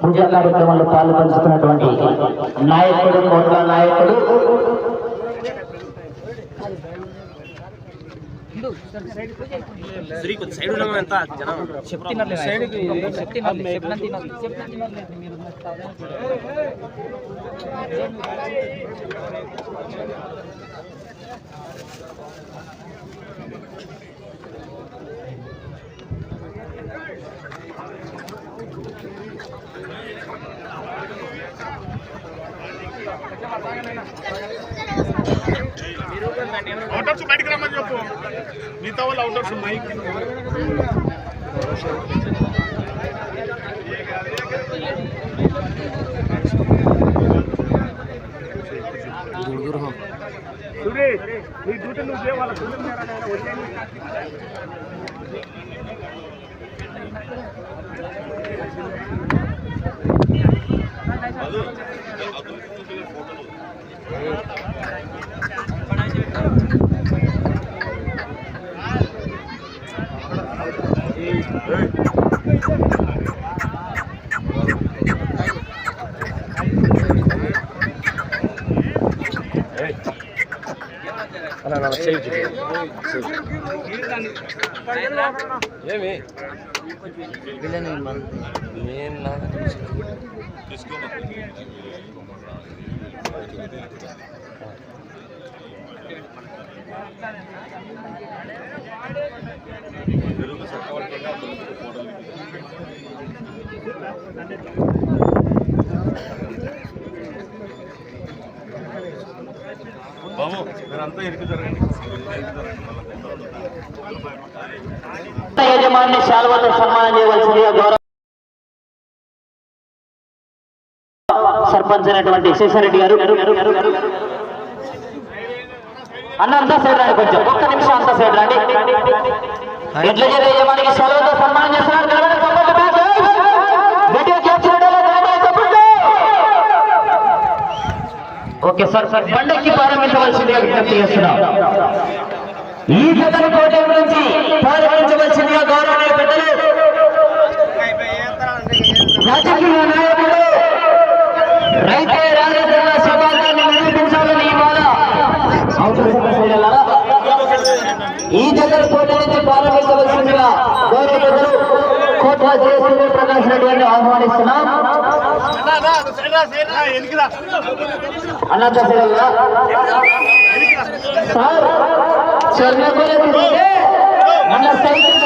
పూజా కార్యక్రమంలో పాలు పంచుతున్నటువంటి నాయకుడు కోట్ల నాయకుడు శ్రీ కొంచెం సైడ్ ఉన్నాం ఎంత? జనం. చెప్తున్నారు చెప్తున్నారు చెప్పినంత తినాలి మీరు మిగతా వాళ్ళు అవుటర్స్ మైక్ సూరి నీ డ్యూటీ నువ్వు చేయ వాళ్ళ కుటుంబం వదిలేని ఏమి? బాబు మీరంతా ఇరికి జరగండి. యజమాని శాల్వతో సన్మానం చేయవలసిందిగా గౌరవ సర్పంచ్ అయినటువంటి శేషారెడ్డి గారు. అన్న అంతా సైడ్ రండి కొంచెం. ఒక్క నిమిషం అంతా సైడ్ రండి. ఎడ్ల చేత యజమానికి శాల్వతో సన్మానం చేస్తున్నారు? Okay sir sir. బండకి ప్రారంభించవలసిందిగా విజ్ఞప్తి చేస్తున్నాం. ఈ జగన్ కోట నుంచి ప్రారంభించవలసిందిగా గౌరవనీయ పెద్దలు రాజకీయ నాయకుడు రైతే రాజకీయ సిద్ధాంతాన్ని నిరూపించాలని ఇవాళ అవసరం చేయాలా? ఈ జగన్ కోట నుంచి ప్రారంభించవలసిందిగా గౌరవ పెద్దలు కోట్ల జయసూర్య ప్రకాష్ రెడ్డి గారిని ఆహ్వానిస్తున్నాం ఎనికిరా అనంత సార్ చెర్నగోల మన సైకిల్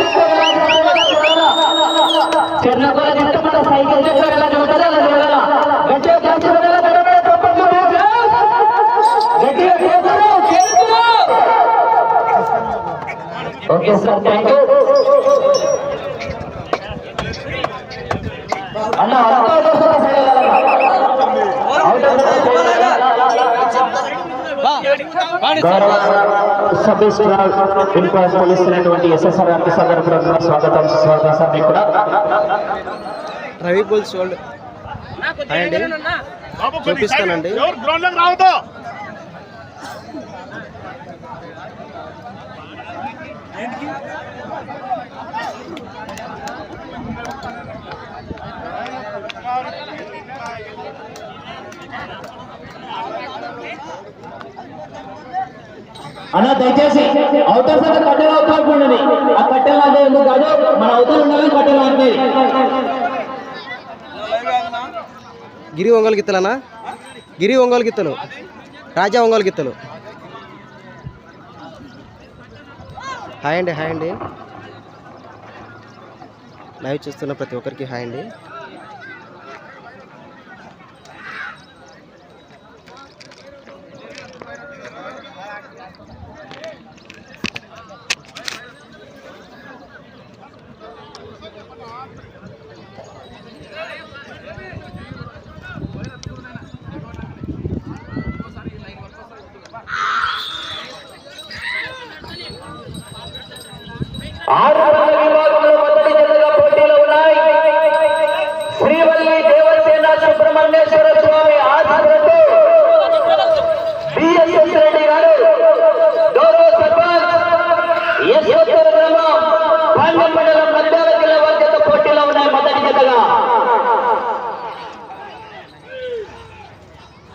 చెర్నగోల తింటే మన సైకిల్ ఎలా చూడాలి గట్టిగా కొట్టాలా, గట్టిగా. ఓకే సార్ థ్యాంక్ యూ గౌరవ సబ్ ఇన్స్పెక్టర్ ఇన్క్వైరీ పోలీస్ అయినటువంటి ఎస్ఎస్ఆర్ కూడా స్వాగతం స్వాగతం సార్ మీకు కూడా రవి పోల్స్ వాళ్ళు చూపిస్తానండి. రావద్దు? అన్న దయచేసి అవతల సైడ్ కట్టెలు అవుతాడు ఆ కట్టెలు అంటే ఎందుకు కాదు? మన అవతల ఉండాలని కట్టెలు అంటే గిరి ఒంగోలు గిత్తలనా గిరి ఒంగోలు గిత్తలు. రాజా ఒంగోలు గిత్తలు. హాయ్ అండి హాయ్ అండి. లైవ్ చూస్తున్న ప్రతి ఒక్కరికి హాయ్ అండి.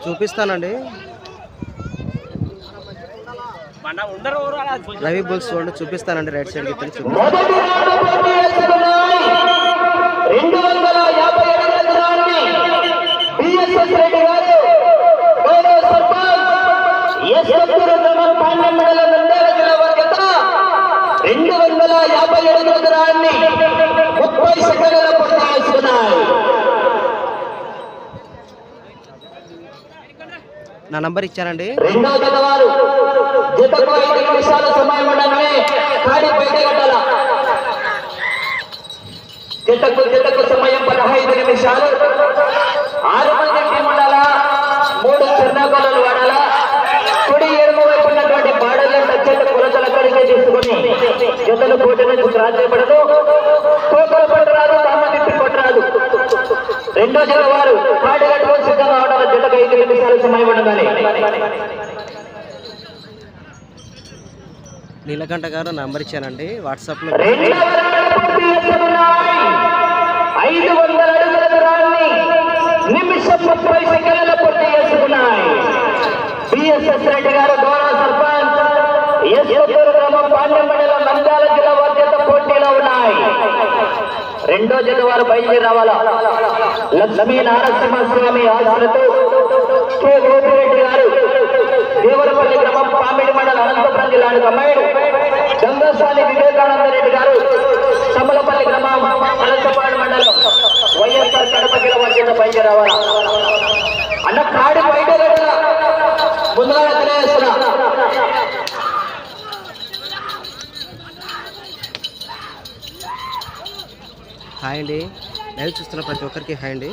చూపిస్తానండి. రవి బుల్స్ చూడండి చూపిస్తానండి రైట్ సైడ్ గిత్తలు రౌండ్ వందల యాభై ఏడు ఎకరాన్ని బిఎస్ఎస్ రెడ్డి గారు గౌరవ సర్పంచ్ ఎస్ సత్తూరు గ్రామం పాండ్యం మండలం నంద్యాల జిల్లా వారి జత రెండు వందల యాభై ఏడు ఎకరాన్ని ముప్పై సెకండ్ల పూర్తి చేసుకున్నాయి నా నంబర్ ఇచ్చానండి. రెండవ జత వారు జతకు సమయం ఉండగానే కాడి బయట కట్టాల? జతకు సమయం పదహైదు నిమిషాలు. ఆరు మంది టీం ఉండాలా? మూడు చిన్నగోళలు వాడాలా? కుడి ఎడమ వైపు ఉన్నటువంటి బాడలను టచ్చేట కొలతల కడిగే తీసుకుని జతలు పోటీ నుంచి క్రాస్ చేయబడదు కోకలు పట్టరాదు తామదిప్పి కొట్టరాదు. రెండో జత వారు కాడి కట్టుకొని సిద్ధంగా ఉండాలి జతకు ఐదు నిమిషాల సమయం ఉండగానే. నీలకంఠ గారు నంబర్ ఇచ్చానండి పూర్తి చేసుకున్నాయి. ఐదు వందల అడుగుల దూరాన్ని నిమిషం ముప్పై సెకండ్ల పూర్తి చేసుకున్నాయి. బిఎస్ఎస్ రెడ్డి గారు గౌరవ సర్పంచ్. ఎస్ రెండో జత వారు బయలుదేరి రావాలా? లక్ష్మీ నారసింహస్వామి ఆశలతో కె. గోపిరెడ్డి గారు దేవరపల్లి గ్రామం పామిడి మండలం అనంతపురం జిల్లాకు అమ్మాయిడు గంగస్వామి వివేకానంద రెడ్డి గారు సమలపల్లి గ్రామం అనంతపురం మండలం వైఎస్ఆర్ కడప జిల్లా వారి చేత బయలుదేరి రావాలా? అన్న కాడి బయట ముందుగా తెలియజేస్తున్నా. హాయ్ అండి. లైవ్ చూస్తున్న ప్రతి ఒక్కరికి హాయ్ అండి.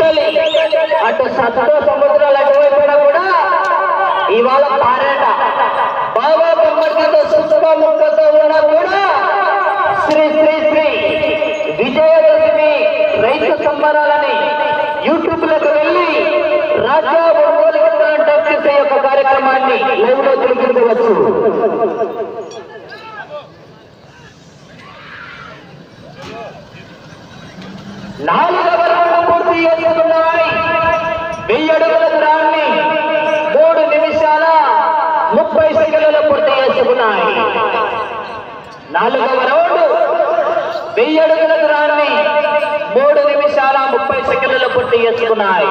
ఇటలీ అటు సత్వ సముద్రాల అటువైపున కూడా ఇవాళ పారాట. బాబా బొమ్మడితో సుఖ ముక్కతో ఉన్నా కూడా శ్రీ శ్రీ శ్రీ విజయదశమి రైతు సంబరాలని యూట్యూబ్లకు వెళ్ళి రాజా ఒంగోలు విత్తనం యొక్క కార్యక్రమాన్ని లైవ్లో తెలుపుకోవచ్చు నాలుగవ రౌండ్. వెయ్యి అడుగుల దూరాన్ని మూడు నిమిషాల ముప్పై సెకండ్లలో పూర్తి చేసుకున్నాయి.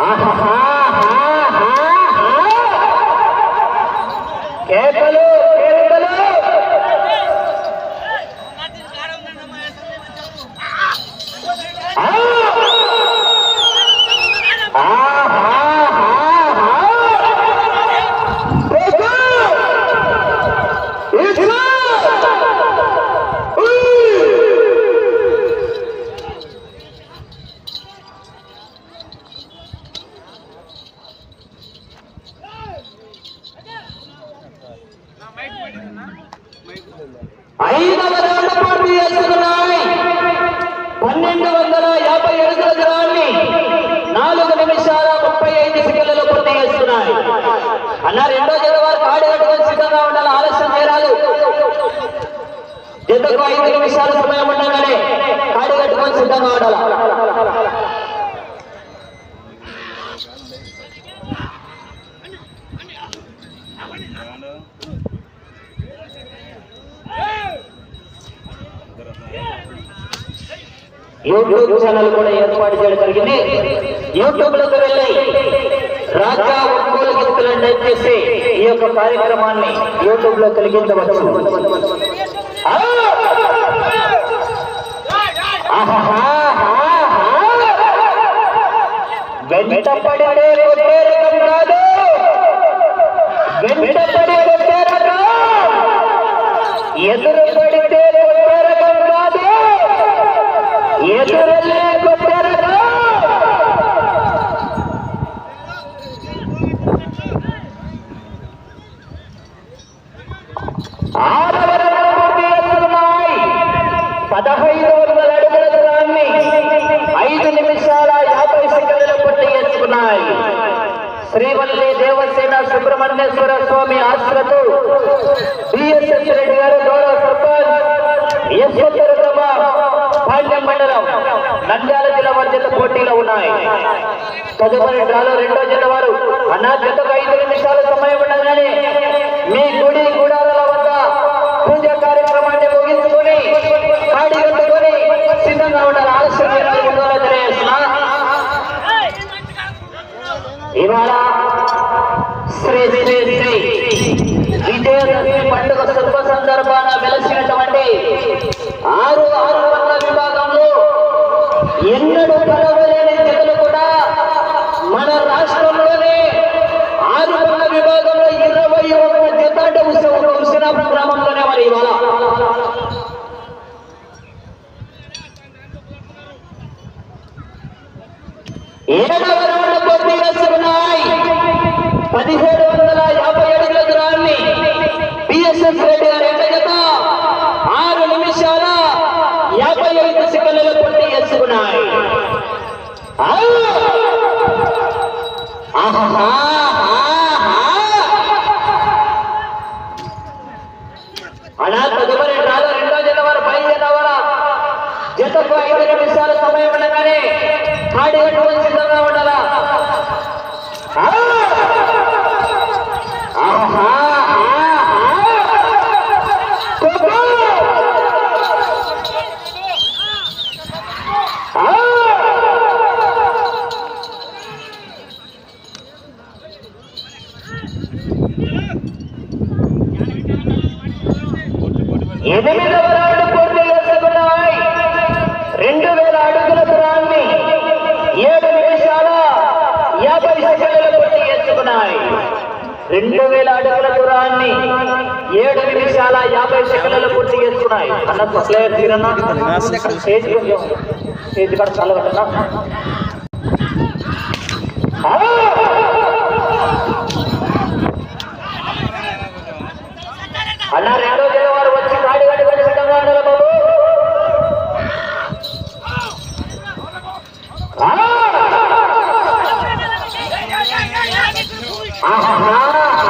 ఆహా! ఉన్నాయి. అన్న రెండో జత వారు కాడి పట్టుకొని సిద్ధంగా ఉండాలి ఆలస్యం చేయాలి. జతకు ఐదు నిమిషాల సమయం ఉండగానే కాడి కట్టుకొని సిద్ధంగా ఉండాలి? యూట్యూబ్ ఛానల్ కూడా ఏర్పాటు చేయడం జరిగింది. యూట్యూబ్లోకి వెళ్ళి రాజా ఒంగోలు గీతలను టైప్ చేసి ఈ యొక్క కార్యక్రమాన్ని యూట్యూబ్లో కలిగించవచ్చు కాదు. ఎదురు పదహైదు వందల అడుగుల దూరాన్ని ఐదు నిమిషాల యాభై సెకండ్ల పూర్తి చేసుకున్నాయి శ్రీవల్లి దేవసేన సుబ్రహ్మణ్యేశ్వర స్వామి ఆశ్రతు బిఎస్ఎస్ రెడ్డి గారు గౌరవ సర్పంచ్ యశ్వతరమ పాండ్యం మండలం నంద్యాల జిల్లా మధ్యత పోటీలో ఉన్నాయి తదుపరి డ్రాలో రెండో జిల్లా వారు అన్నా జతకు ఐదు నిమిషాల సమయం ఉండగానే మీ గుడి గుడి కార్యక్రమాన్ని ముగించుకొని కాడి కట్టుకొని సిద్ధంగా ఉండాలి. ఆలస్యం తెలియజేస్తున్నా ఇవాళ శ్రీ శ్రీ శ్రీ విజయదశమి పండుగ శుభ సందర్భాన వెలసినటువంటి ఆరు ఐదు సెకండ్లలో పూర్తి చేసుకున్నాయి అలా తదుపరి డ్రాలో రెండో జత వారు బయలుదేరవారా జతకు ఐదు నిమిషాల సమయం ఉండగానే ఆడి సిద్ధంగా ఉండాలా ఆ! ఆహా! ఆహా! కొట్టు! ఆ! ఎనిమిదవ రౌండ్ రెండు వేల అడుగుల దూరాన్ని ఏడు నిమిషాల యాభై సెకండ్లు పూర్తి చేసుకున్నాయి. రెండు వేల అడుగుల దూరాన్ని ఏడు నిమిషాల యాభై సెకండ్ల పూర్తి చేసుకున్నాయి. అన్న ప్లేయర్ తీరన్నా? స్టేజ్ స్టేజ్ కూడా చల్లబట్టనా ఆ! Aham!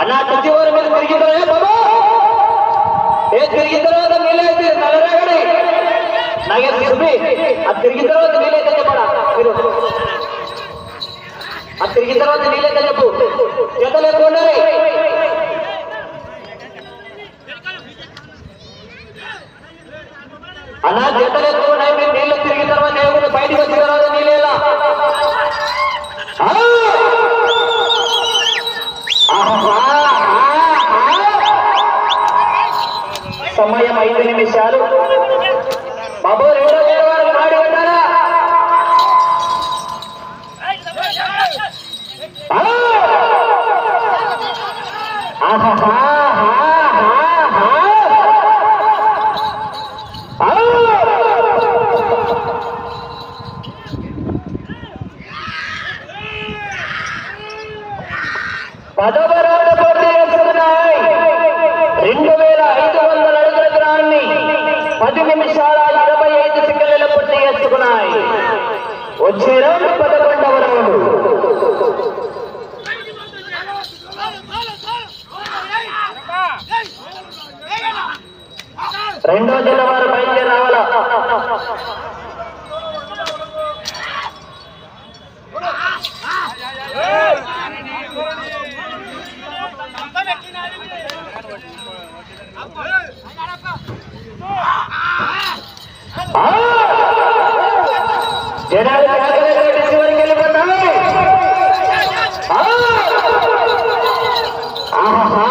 అన్న తుది వారి మీద తిరిగిద్దరు బాబా ఏ తిరిగిన తర్వాత నీళ్ళైతే నల్లరేగడి నాగేసి సుబ్బి అది తిరిగిన తర్వాత నీళ్ళైతే చెప్పడా మీరు అది తిరిగిన తర్వాత నీళ్ళైతే చెప్పు చేతలు ఎక్కువ ఉండాలి అన్నా జతలు ఎక్కువ ఉన్నాయి మీరు నీళ్ళు తిరిగిన తర్వాత ఏముంది బయటకు వచ్చిన తర్వాత పది నిమిషాల ఇరవై ఐదు సెకండ్ల పూర్తి చేసుకున్నాయి. వచ్చే రౌండ్ పదకొండవ రౌండ్. రెండో జిల్లా వారు బయలుదేరి రావాలా? اللہ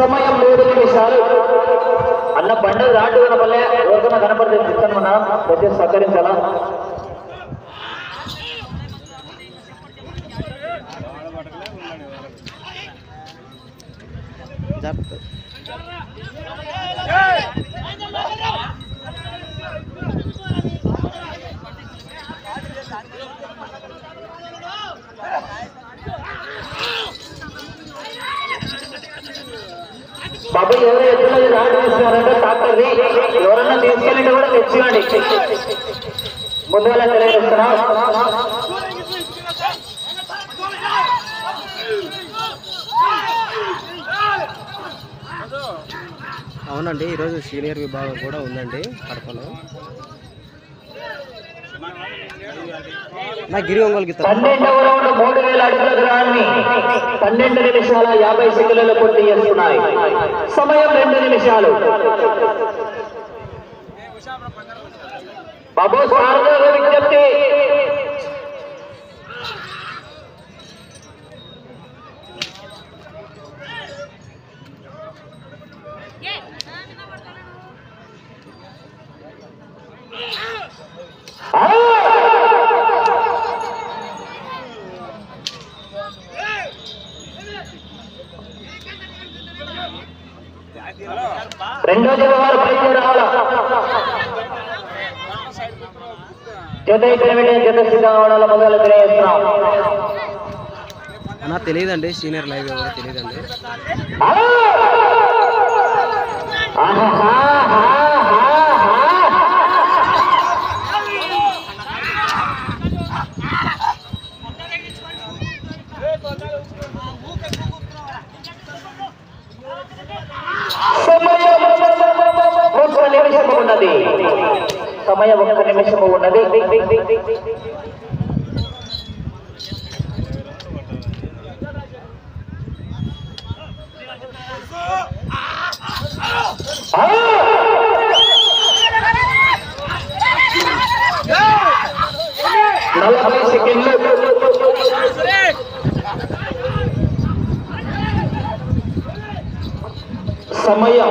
సమయం మూడు నిమిషాలు అన్న పండుగ రాటు కనపల్లే రోజున కనపడుతుంది చిత్తం మన ప్రతి సహకరించాలా? జాగ్రత్త. ఎవరు ఎత్తులో రాటు వేస్తున్నారంటే డాక్టర్ది ఎవరన్నా తీసుకెళ్ళి కూడా తెచ్చివ్వండి ముందుగా తెలియజేస్తున్నా అవునండి ఈరోజు సీనియర్ విభాగం కూడా ఉందండి కడపలో నా గిరి ఒంగోలు పన్నెండవ రౌండ్ మూడు వేల అడుగుల దూరాన్ని పన్నెండు నిమిషాల యాభై సెకండ్లలో పూర్తి చేస్తున్నాయి. సమయం రెండు నిమిషాలు. బాబు శారద విజ్ఞప్తి. జత ఇక్కడ వెళ్ళి జత సిద్ధంగా మొదలు తెలియజేస్తున్నాం అన్న తెలియదండి. సీనియర్ లైవ్ ఎవరో తెలియదండి ఉన్నది. సమయం ఒక్క నిమిషము ఉన్నది ఆ! నలభై సెకండ్లు సమయం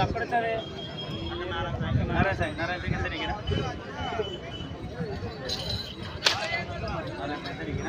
అక్కడ సరే నారాయణ సాయి నారాయణ సాయి కింద దిగిన అదే పెద్ద దిగిన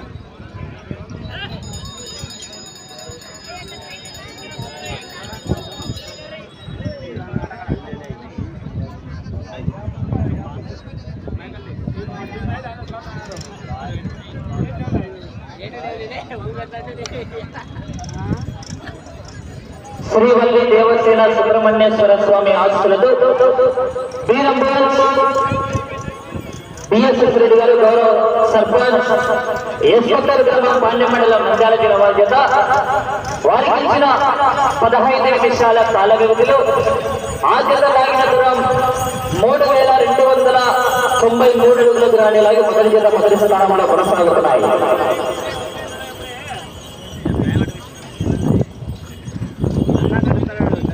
శ్రీవల్లి దేవసేన సుబ్రహ్మణ్యేశ్వర స్వామి ఆస్తులతో వీరంబోల్ బిఎస్ఎస్ రెడ్డి గారు గౌరవ సర్పంచ్ ఎస్పత్తర్ గ్రామం పాండ్య మండలం నంద్యాల జిల్లా వారి చేత వారికి ఇచ్చిన పదహైదు నిమిషాల కాల వ్యవధిలో ఆ చేత లాగిన దూరం మూడు వేల రెండు వందల తొంభై మూడు అడుగుల దూరాన్ని లాగి మొదటి చేత మొదటి స్థానంలో కొనసాగుతున్నాయి. Mga talaga.